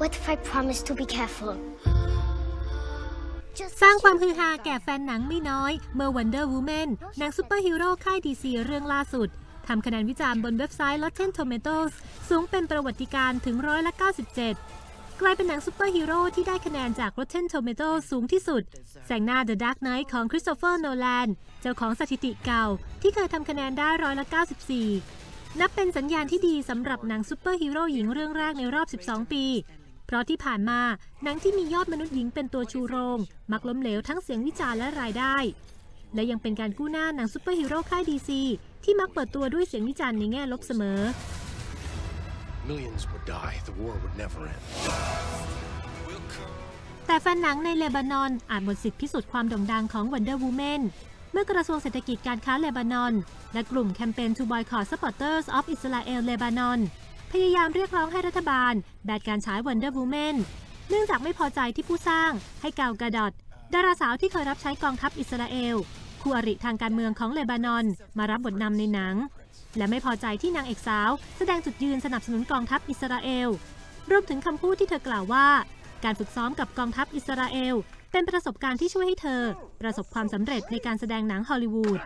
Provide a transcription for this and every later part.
What if I promise to be careful? สร้างความฮือฮาแก่แฟนหนังไม่น้อยเมื่อ Wonder Woman หนังซูเปอร์ฮีโร่ค่ายดีซีเรื่องล่าสุดทำคะแนนวิจารณ์บนเว็บไซต์ Rotten Tomatoes สูงเป็นประวัติการถึงร้อยละ97 กลายเป็นหนังซูเปอร์ฮีโร่ที่ได้คะแนนจาก Rotten Tomatoes สูงที่สุด แซงหน้า The Dark Knight ของ Christopher Nolan เจ้าของสถิติเก่า ที่เคยทำคะแนนได้ร้อยละ94 นับเป็นสัญญาณที่ดีสำหรับหนังซูเปอร์ฮีโร่หญิงเรื่องแรกในรอบ 12 ปี เพราะที่ผ่านมาหนังที่มียอดมนุษย์หญิงเป็นตัวชูโรง มักล้มเหลวทั้งเสียงวิจารณ์และรายได้ และยังเป็นการกู้หน้าหนังซูเปอร์ฮีโร่ค่ายดีซีที่มักเปิดตัวด้วยเสียงวิจารณ์ในแง่ลบเสมอ Millions would die. The war would never end. แต่แฟนหนังในเลบานอนอาจหมดสิทธิพิสูจน์ความโด่งดังของ Wonder Woman เมื่อกระทรวงเศรษฐกิจการค้าเลบานอน และกลุ่มแคมเปญ To Boycott Supporters of Israel Lebanon พยายามเรียกร้องให้รัฐบาล แบนการฉาย Wonder Woman เนื่องจากไม่พอใจที่ผู้สร้างให้กาวกาดอดดาราสาวที่เคยรับใช้กองทัพอิสราเอลคู่อริทางการเมืองของเลบานอน มารับบทนำในหนัง และไม่พอใจที่นางเอกสาว แสดงจุดยืนสนับสนุนกองทัพอิสราเอลรวมถึงคำพูดที่เธอกล่าวว่า การฝึกซ้อมกับกองทัพอิสราเอล เป็นประสบการณ์ที่ช่วยให้เธอ ประสบความสำเร็จในการแสดงหนังฮอลลีวูด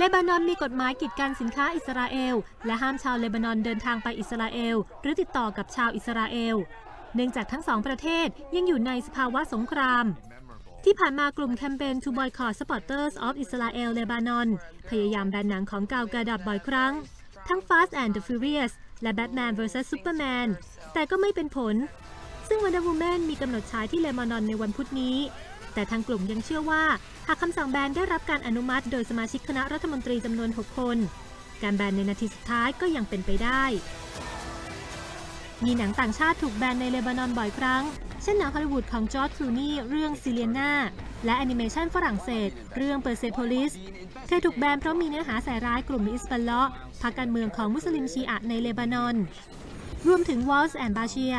เลบานอนมีกฎหมายกีดกันสินค้าอิสราเอล และห้ามชาวเลบานอนเดินทางไปอิสราเอล หรือติดต่อกับชาวอิสราเอล เนื่องจากทั้งสองประเทศยังอยู่ในสภาวะสงคราม ที่ผ่านมากลุ่มแคมเปญ To Boycott Supporters of Israel Lebanon พยายามแบนหนังของกาวกาดับบ่อยครั้ง ทั้ง Fast and the Furious และ Batman vs Superman แต่ก็ไม่เป็นผล ซึ่ง Wonder Woman มีกำหนดฉายที่เลบานอนในวันพุธนี้ แต่ทางกลุ่มยังเชื่อว่า หากคำสั่งแบนได้รับการอนุมัติ โดยสมาชิกคณะรัฐมนตรีจำนวน 6 คน การแบนในนาทีสุดท้ายก็ยังเป็นไปได้ มีหนังต่างชาติถูกแบนในเลบานอนบ่อยครั้ง เช่นหนังฮอลลีวูดของจอร์จคลูนีเรื่องซิเลียนาและแอนิเมชันฝรั่งเศส เรื่องเปอร์เซโพลิสเคยถูกแบนเพราะมีเนื้อหาใส่ร้ายกลุ่มอิสบัลเลาะพรรคการเมืองของมุสลิมชีอะในเลบานอน รวมถึงวอลส์แอนบาเชีย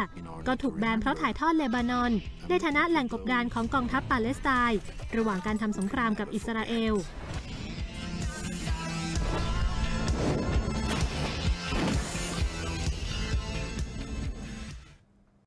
ก็ถูกแบนเพราะถ่ายทอดเลบานอน ในฐานะแหล่งกบดานของกองทัพปาเลสไตน์ระหว่างการทำสงครามกับอิสราเอล